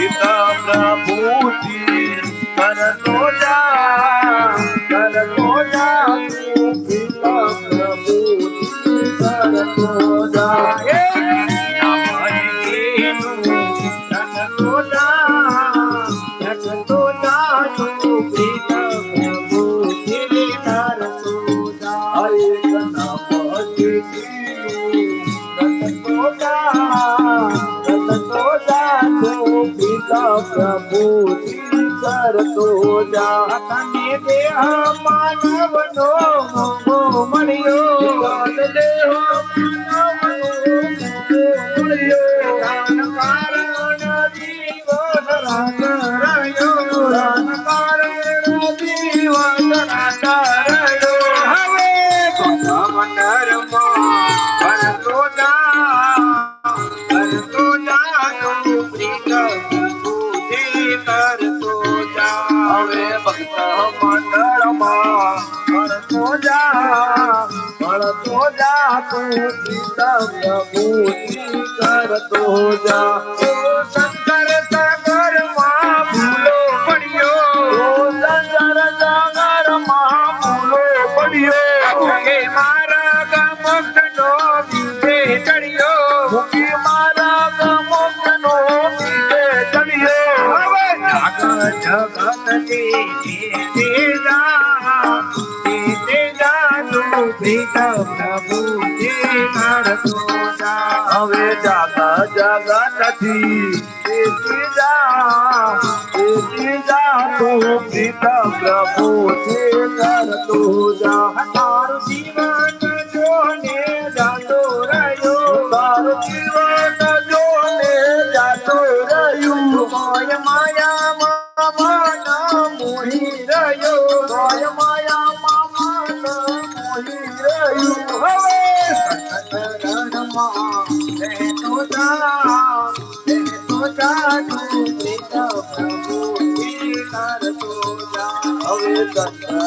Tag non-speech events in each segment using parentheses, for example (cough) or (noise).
પિતા પ્રભુજી કરતો જા કરતો જા. તું પિતા પ્રભુજી કરતો જા હે કરતો જા. પૂજા અને દેહ માનવનો પૂરી કરતો જા શંકર સાગરમાં ભૂલો પડ્યો. શંકર સાગરમાં ભૂલો પડ્યો. ભૂગે મારા ગામકનો બીજે ચડ્યો. પ્રભુ. જા હવે જાગા જાગા નથી. જા જા તું પિતા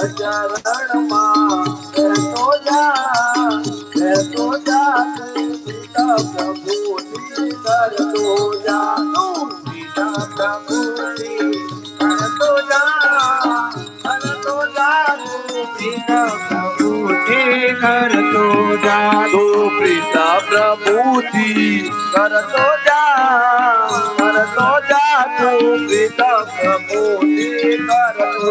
ચરણમાં રહેતો જા રહેતો જા તું પિતા પ્રભુજી કરતો જા તું પિતા પ્રભુજી કરતો જા કરતો જા તું પ્રીત પ્રભુજી કરતો જા તું પિતા પ્રભુજી કરતો જા કરતો જા તું પિતા પ્રભુજી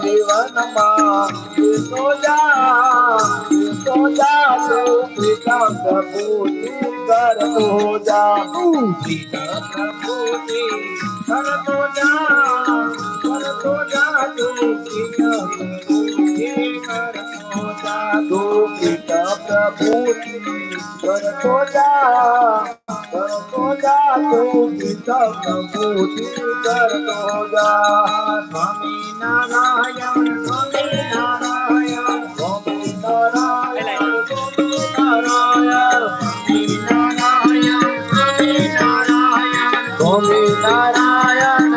જીવનમાં કરતો જા કરતો જા કરતો જા પ્રભુ કરતો જા કરતો જા તું મૂર્તિ કરતો જા સ્વામી નારાયણ સ્વામી નારાયણ સ્વામી નારાયણ સ્વામી નારાયણ સ્વામી નારાયણ સ્વામી નારાયણ સ્વામી નારાયણ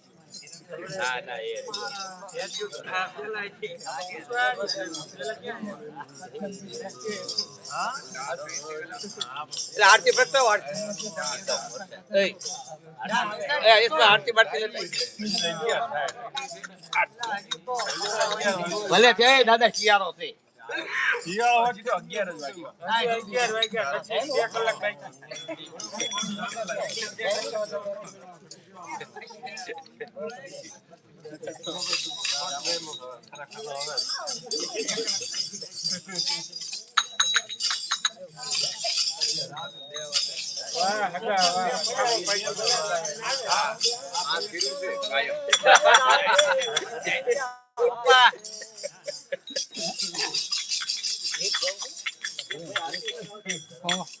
ના ના એ. આરતી પડતા આરતી પડતી ભલે છે દાદા શિયાળો છે. કલાક (laughs) તો